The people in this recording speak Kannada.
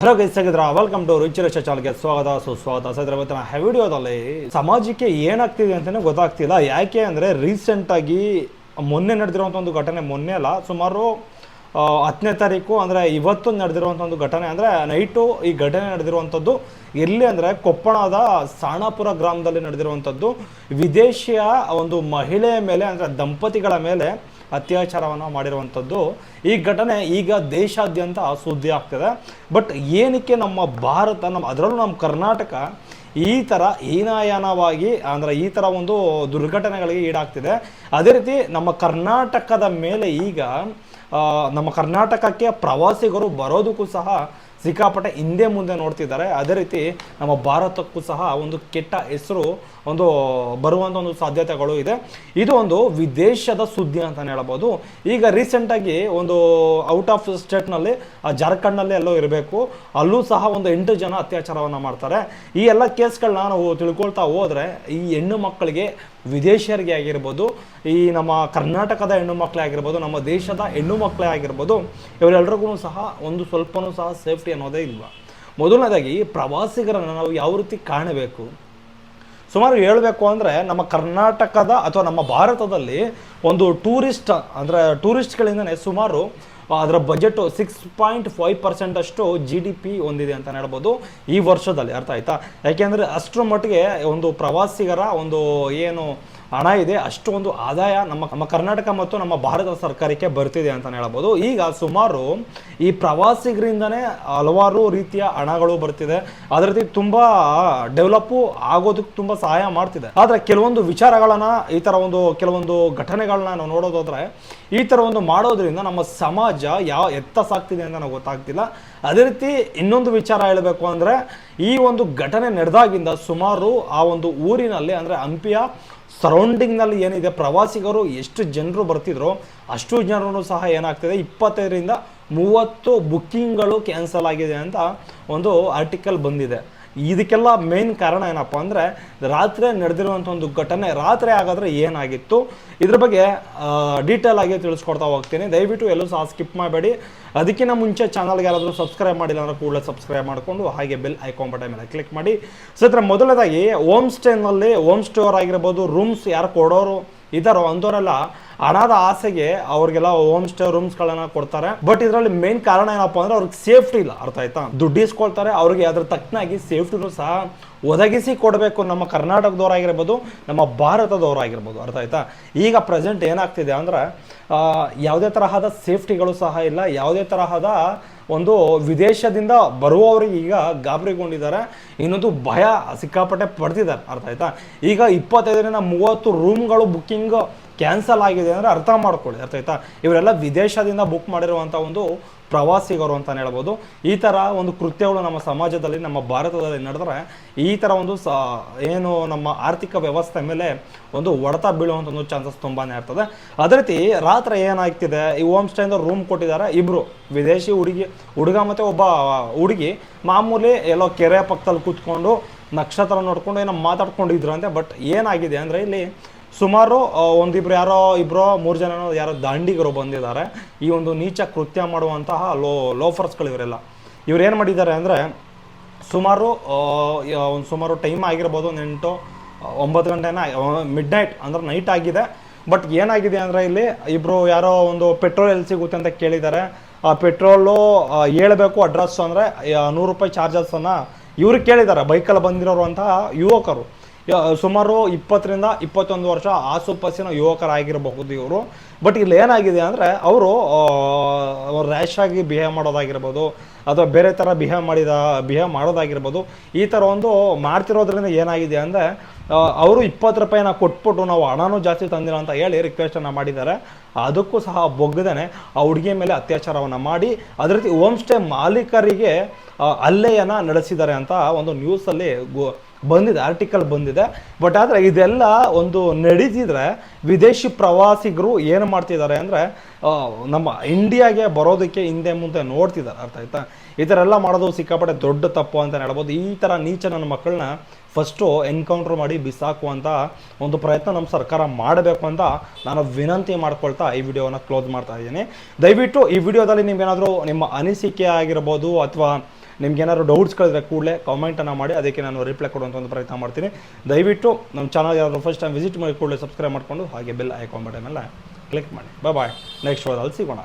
ಹಲೋ ಗೈಸಾಗಿದ್ರ ವೆಲ್ಕಮ್ ಟು ರುಚಿರ ಚಾನಲ್ಗೆ ಸ್ವಾಗತ. ಸುಸ್ವಾಗತ. ಸರ್ ಇವತ್ತಿನ ವಿಡಿಯೋದಲ್ಲಿ ಸಮಾಜಕ್ಕೆ ಏನಾಗ್ತಿದೆ ಅಂತಲೇ ಗೊತ್ತಾಗ್ತಿಲ್ಲ. ಯಾಕೆ ಅಂದರೆ ರೀಸೆಂಟಾಗಿ ಮೊನ್ನೆ ನಡೆದಿರುವಂಥ ಒಂದು ಘಟನೆ ಮೊನ್ನೆ ಅಲ್ಲ, ಸುಮಾರು ಹತ್ತನೇ ತಾರೀಕು ಅಂದರೆ ಇವತ್ತು ನಡೆದಿರುವಂಥ ಒಂದು ಘಟನೆ ಅಂದರೆ ನೈಟು ಈ ಘಟನೆ ನಡೆದಿರುವಂಥದ್ದು ಎಲ್ಲಿ ಅಂದರೆ ಕೊಪ್ಪಳದ ಸಾಣಾಪುರ ಗ್ರಾಮದಲ್ಲಿ ನಡೆದಿರುವಂಥದ್ದು ವಿದೇಶಿಯ ಒಂದು ಮಹಿಳೆಯ ಮೇಲೆ ಅಂದರೆ ದಂಪತಿಗಳ ಮೇಲೆ ಅತ್ಯಾಚಾರವನ್ನು ಮಾಡಿರುವಂಥದ್ದು. ಈ ಘಟನೆ ಈಗ ದೇಶಾದ್ಯಂತ ಸುದ್ದಿ ಆಗ್ತದೆ. ಬಟ್ ಏನಕ್ಕೆ ನಮ್ಮ ಭಾರತ ನಮ್ಮ ಅದರಲ್ಲೂ ನಮ್ಮ ಕರ್ನಾಟಕ ಈ ಥರ ಹೀನಾಯಾನವಾಗಿ ಅಂದರೆ ಈ ಥರ ಒಂದು ದುರ್ಘಟನೆಗಳಿಗೆ ಈಡಾಗ್ತಿದೆ. ಅದೇ ರೀತಿ ನಮ್ಮ ಕರ್ನಾಟಕದ ಮೇಲೆ ಈಗ ನಮ್ಮ ಕರ್ನಾಟಕಕ್ಕೆ ಪ್ರವಾಸಿಗರು ಬರೋದಕ್ಕೂ ಸಹ ಸಿಕ್ಕಾಪಟ್ಟೆ ಹಿಂದೆ ಮುಂದೆ ನೋಡ್ತಿದ್ದಾರೆ. ಅದೇ ರೀತಿ ನಮ್ಮ ಭಾರತಕ್ಕೂ ಸಹ ಒಂದು ಕೆಟ್ಟ ಹೆಸರು, ಒಂದು ಬರುವಂಥ ಒಂದು ಸಾಧ್ಯತೆಗಳು ಇದೆ. ಇದು ಒಂದು ವಿದೇಶದ ಸುದ್ದಿ ಅಂತಲೇ ಹೇಳ್ಬೋದು. ಈಗ ರೀಸೆಂಟಾಗಿ ಒಂದು ಔಟ್ ಆಫ್ ಸ್ಟೇಟ್ನಲ್ಲಿ ಜಾರ್ಖಂಡ್ನಲ್ಲಿ ಎಲ್ಲೋ ಇರಬೇಕು. ಅಲ್ಲೂ ಸಹ ಒಂದು ಎಂಟು ಜನ ಅತ್ಯಾಚಾರವನ್ನು ಮಾಡ್ತಾರೆ. ಈ ಎಲ್ಲ ಕೇಸ್ಗಳನ್ನ ನಾವು ತಿಳ್ಕೊಳ್ತಾ ಹೋದರೆ ಈ ಹೆಣ್ಣು ಮಕ್ಕಳಿಗೆ ವಿದೇಶಿಯರಿಗೆ ಆಗಿರ್ಬೋದು, ಈ ನಮ್ಮ ಕರ್ನಾಟಕದ ಹೆಣ್ಣು ಮಕ್ಕಳೇ ಆಗಿರ್ಬೋದು, ನಮ್ಮ ದೇಶದ ಹೆಣ್ಣು ಮಕ್ಕಳೇ ಆಗಿರ್ಬೋದು ಇವರೆಲ್ಲರಿಗೂ ಸಹ ಒಂದು ಸ್ವಲ್ಪನೂ ಸಹ ಸೇಫ್ಟಿ ಅನ್ನೋದೇ ಇಲ್ವಾ ಮೊದಲನೇದಾಗಿ ಪ್ರವಾಸಿಗರನ್ನು ನಾವು ಯಾವ ರೀತಿ ಕಾಣಬೇಕು? ಸುಮಾರು ಹೇಳಬೇಕು ಅಂದರೆ ನಮ್ಮ ಕರ್ನಾಟಕದ ಅಥವಾ ನಮ್ಮ ಭಾರತದಲ್ಲಿ ಒಂದು ಟೂರಿಸ್ಟ್, ಅಂದರೆ ಟೂರಿಸ್ಟ್ಗಳಿಂದಲೇ ಸುಮಾರು ಅದರ ಬಜೆಟು ಸಿಕ್ಸ್ ಪಾಯಿಂಟ್ ಫೈವ್ ಪರ್ಸೆಂಟಷ್ಟು ಜಿ ಡಿ ಪಿ ಹೊಂದಿದೆ ಅಂತ ಹೇಳ್ಬೋದು ಈ ವರ್ಷದಲ್ಲಿ. ಅರ್ಥ ಆಯ್ತಾ? ಯಾಕೆಂದರೆ ಅಷ್ಟರ ಮಟ್ಟಿಗೆ ಒಂದು ಪ್ರವಾಸಿಗರ ಒಂದು ಏನು ಹಣ ಇದೆ, ಅಷ್ಟೊಂದು ಆದಾಯ ನಮ್ಮ ನಮ್ಮ ಕರ್ನಾಟಕ ಮತ್ತು ನಮ್ಮ ಭಾರತ ಸರ್ಕಾರಕ್ಕೆ ಬರ್ತಿದೆ ಅಂತ ಹೇಳ್ಬೋದು. ಈಗ ಸುಮಾರು ಈ ಪ್ರವಾಸಿಗರಿಂದನೇ ಹಲವಾರು ರೀತಿಯ ಹಣಗಳು ಬರ್ತಿದೆ. ಅದೇ ರೀತಿ ತುಂಬ ಡೆವಲಪ್ಪು ಆಗೋದಕ್ಕೆ ತುಂಬ ಸಹಾಯ ಮಾಡ್ತಿದೆ. ಆದರೆ ಕೆಲವೊಂದು ವಿಚಾರಗಳನ್ನ, ಈ ಥರ ಒಂದು, ಕೆಲವೊಂದು ಘಟನೆಗಳನ್ನ ನಾವು ನೋಡೋದಾದ್ರೆ, ಈ ಥರ ಒಂದು ಮಾಡೋದ್ರಿಂದ ನಮ್ಮ ಸಮಾಜ ಯಾವ ಎತ್ತ ಸಾಕ್ತಿದೆ ಅಂತ ನಾವು ಗೊತ್ತಾಗ್ತಿಲ್ಲ. ಅದೇ ರೀತಿ ಇನ್ನೊಂದು ವಿಚಾರ ಹೇಳಬೇಕು ಅಂದರೆ, ಈ ಒಂದು ಘಟನೆ ನಡೆದಾಗಿಂದ ಸುಮಾರು ಆ ಒಂದು ಊರಿನಲ್ಲಿ, ಅಂದರೆ ಹಂಪಿಯ ಸರೌಂಡಿಂಗ್ನಲ್ಲಿ ಏನಿದೆ, ಪ್ರವಾಸಿಗರು ಎಷ್ಟು ಜನರು ಬರ್ತಿದ್ರೋ ಅಷ್ಟು ಜನರು ಸಹ ಏನಾಗ್ತಿದೆ, ಇಪ್ಪತ್ತೈದರಿಂದ ಮೂವತ್ತು ಬುಕ್ಕಿಂಗ್ಗಳು ಕ್ಯಾನ್ಸಲ್ ಆಗಿದೆ ಅಂತ ಒಂದು ಆರ್ಟಿಕಲ್ ಬಂದಿದೆ. ಇದಕ್ಕೆಲ್ಲ ಮೇನ್ ಕಾರಣ ಏನಪ್ಪ ಅಂದರೆ, ರಾತ್ರಿ ನಡೆದಿರುವಂಥ ಒಂದು ಘಟನೆ ರಾತ್ರಿ ಆಗಾದರೆ ಏನಾಗಿತ್ತು? ಇದ್ರ ಬಗ್ಗೆ ಡೀಟೇಲ್ ಆಗಿ ತಿಳಿಸ್ಕೊಡ್ತಾ ಹೋಗ್ತೀನಿ. ದಯವಿಟ್ಟು ಎಲ್ಲೂ ಸಹ ಸ್ಕಿಪ್ ಮಾಡಬೇಡಿ. ಅದಕ್ಕಿಂತ ಮುಂಚೆ ಚಾನಲ್ಗೆ ಯಾರಾದರೂ ಸಬ್ಸ್ಕ್ರೈಬ್ ಮಾಡಿಲ್ಲ ಅಂದರೆ ಕೂಡಲೇ ಸಬ್ಸ್ಕ್ರೈಬ್ ಮಾಡಿಕೊಂಡು ಹಾಗೆ ಬೆಲ್ ಐಕಾನ್ ಬಟನ್ ಮೇಲೆ ಕ್ಲಿಕ್ ಮಾಡಿ. ಸೊ ಮೊದಲನೇದಾಗಿ ಹೋಮ್ ಸ್ಟೇನಲ್ಲಿ ಹೋಮ್ ಸ್ಟೋರ್ ಆಗಿರ್ಬೋದು ರೂಮ್ಸ್ ಯಾರು ಕೊಡೋರು ಇದಾರೋ ಅಂಥವರೆಲ್ಲ ಹಣದ ಆಸೆಗೆ ಅವ್ರಿಗೆಲ್ಲ ಹೋಮ್ ಸ್ಟೇ ರೂಮ್ಸ್ಗಳನ್ನ ಕೊಡ್ತಾರೆ. ಬಟ್ ಇದರಲ್ಲಿ ಮೇನ್ ಕಾರಣ ಏನಪ್ಪ ಅಂದ್ರೆ ಅವ್ರಿಗೆ ಸೇಫ್ಟಿ ಇಲ್ಲ. ಅರ್ಥ ಆಯ್ತಾ? ದುಡ್ಡು ಇಸ್ಕೊಳ್ತಾರೆ ಅವ್ರಿಗೆ ಅದ್ರ ತಕ್ಕನಾಗಿ ಸೇಫ್ಟಿನೂ ಸಹ ಒದಗಿಸಿ ಕೊಡಬೇಕು ನಮ್ಮ ಕರ್ನಾಟಕದವರಾಗಿರ್ಬೋದು, ನಮ್ಮ ಭಾರತದವರಾಗಿರ್ಬೋದು. ಅರ್ಥ ಆಯ್ತಾ? ಈಗ ಪ್ರೆಸೆಂಟ್ ಏನಾಗ್ತಿದೆ ಅಂದ್ರೆ ಯಾವುದೇ ತರಹದ ಸೇಫ್ಟಿಗಳು ಸಹ ಇಲ್ಲ. ಯಾವುದೇ ತರಹದ ಒಂದು ವಿದೇಶದಿಂದ ಬರುವವರಿಗೆ ಈಗ ಗಾಬರಿಗೊಂಡಿದ್ದಾರೆ. ಇನ್ನೊಂದು ಭಯ ಸಿಕ್ಕಾಪಟ್ಟೆ ಪಡ್ತಿದ್ದಾರೆ. ಅರ್ಥ ಆಯ್ತಾ? ಈಗ ಇಪ್ಪತ್ತೈದರಿಂದ ಮೂವತ್ತು ರೂಮ್ಗಳು ಬುಕ್ಕಿಂಗ್ ಕ್ಯಾನ್ಸಲ್ ಆಗಿದೆ ಅಂದರೆ ಅರ್ಥ ಮಾಡ್ಕೊಳ್ಳಿ. ಅರ್ಥ ಆಯ್ತಾ? ಇವರೆಲ್ಲ ವಿದೇಶದಿಂದ ಬುಕ್ ಮಾಡಿರುವಂಥ ಒಂದು ಪ್ರವಾಸಿಗರು ಅಂತಲೇ ಹೇಳ್ಬೋದು. ಈ ಥರ ಒಂದು ಕೃತ್ಯಗಳು ನಮ್ಮ ಸಮಾಜದಲ್ಲಿ, ನಮ್ಮ ಭಾರತದಲ್ಲಿ ನಡೆದ್ರೆ ಈ ಥರ ಒಂದು ಸ, ಏನು ನಮ್ಮ ಆರ್ಥಿಕ ವ್ಯವಸ್ಥೆ ಮೇಲೆ ಒಂದು ಒಡೆತ ಬೀಳುವಂಥ ಒಂದು ಚಾನ್ಸಸ್ ತುಂಬಾ ಇರ್ತದೆ ಅದೇ ರೀತಿ ರಾತ್ರಿ ಏನಾಗ್ತಿದೆ? ಈ ಹೋಮ್ ಸ್ಟೇಯಿಂದ ರೂಮ್ ಕೊಟ್ಟಿದ್ದಾರೆ ಇಬ್ಬರು ವಿದೇಶಿ ಹುಡುಗಿ, ಹುಡುಗ ಮತ್ತು ಒಬ್ಬ ಹುಡುಗಿ ಮಾಮೂಲಿ ಎಲ್ಲೋ ಕೆರೆ ಪಕ್ಕದಲ್ಲಿ ಕೂತ್ಕೊಂಡು ನಕ್ಷತ್ರ ನೋಡ್ಕೊಂಡು ಏನೋ ಮಾತಾಡ್ಕೊಂಡಿದ್ರು ಅಂತೆ. ಬಟ್ ಏನಾಗಿದೆ ಅಂದರೆ ಇಲ್ಲಿ ಸುಮಾರು ಒಂದಿಬ್ರು ಯಾರೋ ಇಬ್ಬರೋ ಮೂರು ಜನ ಯಾರೋ ದಾಂಡಿಗರು ಬಂದಿದ್ದಾರೆ. ಈ ಒಂದು ನೀಚ ಕೃತ್ಯ ಮಾಡುವಂತಹ ಲೋ, ಲೋಫರ್ಸ್ಗಳು ಇವರೆಲ್ಲ. ಇವ್ರು ಏನು ಮಾಡಿದ್ದಾರೆ ಅಂದರೆ, ಸುಮಾರು ಒಂದು ಸುಮಾರು ಟೈಮ್ ಆಗಿರ್ಬೋದು, ಒಂದು ಎಂಟು ಒಂಬತ್ತು ಗಂಟೆನ ಮಿಡ್ ನೈಟ್ ಅಂದ್ರೆ ನೈಟ್ ಆಗಿದೆ. ಬಟ್ ಏನಾಗಿದೆ ಅಂದರೆ ಇಲ್ಲಿ ಇಬ್ಬರು ಯಾರೋ ಒಂದು ಪೆಟ್ರೋಲ್ ಎಲ್ಲಿ ಸಿಗುತ್ತೆ ಅಂತ ಕೇಳಿದ್ದಾರೆ. ಆ ಪೆಟ್ರೋಲು ಹೇಳಬೇಕು ಅಡ್ರೆಸ್ ಅಂದರೆ ನೂರು ರೂಪಾಯಿ ಚಾರ್ಜಸ್ಸನ್ನು ಇವ್ರಿಗೆ ಕೇಳಿದ್ದಾರೆ. ಬೈಕಲ್ಲಿ ಬಂದಿರೋರು ಅಂತ ಯುವಕರು. ಸುಮಾರು ಇಪ್ಪತ್ತರಿಂದ ಇಪ್ಪತ್ತೊಂದು ವರ್ಷ ಆಸುಪಾಸಿನ ಯುವಕರಾಗಿರಬಹುದು ಇವರು. ಬಟ್ ಇಲ್ಲಿ ಏನಾಗಿದೆ ಅಂದರೆ, ಅವರು ರ್ಯಾಶ್ ಆಗಿ ಬಿಹೇವ್ ಮಾಡೋದಾಗಿರ್ಬೋದು, ಅಥವಾ ಬೇರೆ ಥರ ಬಿಹೇವ್ ಮಾಡಿದ ಬಿಹೇವ್ ಮಾಡೋದಾಗಿರ್ಬೋದು, ಈ ಥರ ಒಂದು ಮಾಡ್ತಿರೋದ್ರಿಂದ ಏನಾಗಿದೆ ಅಂದರೆ ಅವರು ಇಪ್ಪತ್ತು ರೂಪಾಯಿನ ಕೊಟ್ಬಿಟ್ಟು ನಾವು ಹಣನೂ ಜಾಸ್ತಿ ತಂದಿಲ್ಲ ಅಂತ ಹೇಳಿ ರಿಕ್ವೆಸ್ಟನ್ನು ಮಾಡಿದ್ದಾರೆ. ಅದಕ್ಕೂ ಸಹ ಬೊಗ್ಗದೇನೆ ಆ ಹುಡುಗಿಯ ಮೇಲೆ ಅತ್ಯಾಚಾರವನ್ನು ಮಾಡಿ, ಅದೇ ರೀತಿ ಹೋಮ್ ಸ್ಟೇ ಮಾಲೀಕರಿಗೆ ಅಲ್ಲೆಯನ್ನು ನಡೆಸಿದ್ದಾರೆ ಅಂತ ಒಂದು ನ್ಯೂಸಲ್ಲಿ ಗೋ ಬಂದಿದೆ ಆರ್ಟಿಕಲ್ ಬಂದಿದೆ. ಬಟ್ ಆದರೆ ಇದೆಲ್ಲ ಒಂದು ನಡೀತಿದ್ರೆ ವಿದೇಶಿ ಪ್ರವಾಸಿಗರು ಏನು ಮಾಡ್ತಿದ್ದಾರೆ ಅಂದರೆ ನಮ್ಮ ಇಂಡಿಯಾಗೆ ಬರೋದಕ್ಕೆ ಹಿಂದೆ ಮುಂದೆ ನೋಡ್ತಿದ್ದಾರೆ, ಅರ್ಥ ಆಯ್ತಾ? ಈ ಥರ ಎಲ್ಲ ಮಾಡೋದು ಸಿಕ್ಕಾಪಟ್ಟೆ ದೊಡ್ಡ ತಪ್ಪು ಅಂತ ಹೇಳ್ಬೋದು. ಈ ಥರ ನೀಚ ನನ್ನ ಮಕ್ಕಳನ್ನ ಫಸ್ಟು ಎನ್ಕೌಂಟ್ರ್ ಮಾಡಿ ಬಿಸಾಕುವಂಥ ಒಂದು ಪ್ರಯತ್ನ ನಮ್ಮ ಸರ್ಕಾರ ಮಾಡಬೇಕು ಅಂತ ನಾನು ವಿನಂತಿ ಮಾಡ್ಕೊಳ್ತಾ ಈ ವಿಡಿಯೋನ ಕ್ಲೋಸ್ ಮಾಡ್ತಾ ಇದ್ದೀನಿ. ದಯವಿಟ್ಟು ಈ ವಿಡಿಯೋದಲ್ಲಿ ನಿಮ್ಗೇನಾದರೂ ನಿಮ್ಮ ಅನಿಸಿಕೆ ಆಗಿರ್ಬೋದು ಅಥವಾ ನಿಮ್ಗೆ ಏನಾದ್ರು ಡೌಟ್ಸ್ಗಳಿದ್ರೆ ಕೂಡಲೇ ಕಾಮೆಂಟನ್ನು ಮಾಡಿ, ಅದಕ್ಕೆ ನಾನು ರಿಪ್ಲೈ ಕೊಡುವಂಥ ಒಂದು ಪ್ರಯತ್ನ ಮಾಡ್ತೀನಿ. ದಯವಿಟ್ಟು ನಮ್ಮ ಚಾನಲ್ ಯಾರು ಫಸ್ಟ್ ಟೈಮ್ ವಿಸಿಟ್ ಮಾಡಿ ಕೂಡಲೇ ಸಬ್ಸ್ಕ್ರೈಬ್ ಮಾಡಿಕೊಂಡು, ಹಾಗೆ ಬೆಲ್ ಐಕಾನ್ ಬಟನ್ ಮೇಲೆ ಕ್ಲಿಕ್ ಮಾಡಿ. ಬಾಯ್ ನೆಕ್ಸ್ಟ್ ಅಲ್ಲಿ ಸಿಗೋಣ.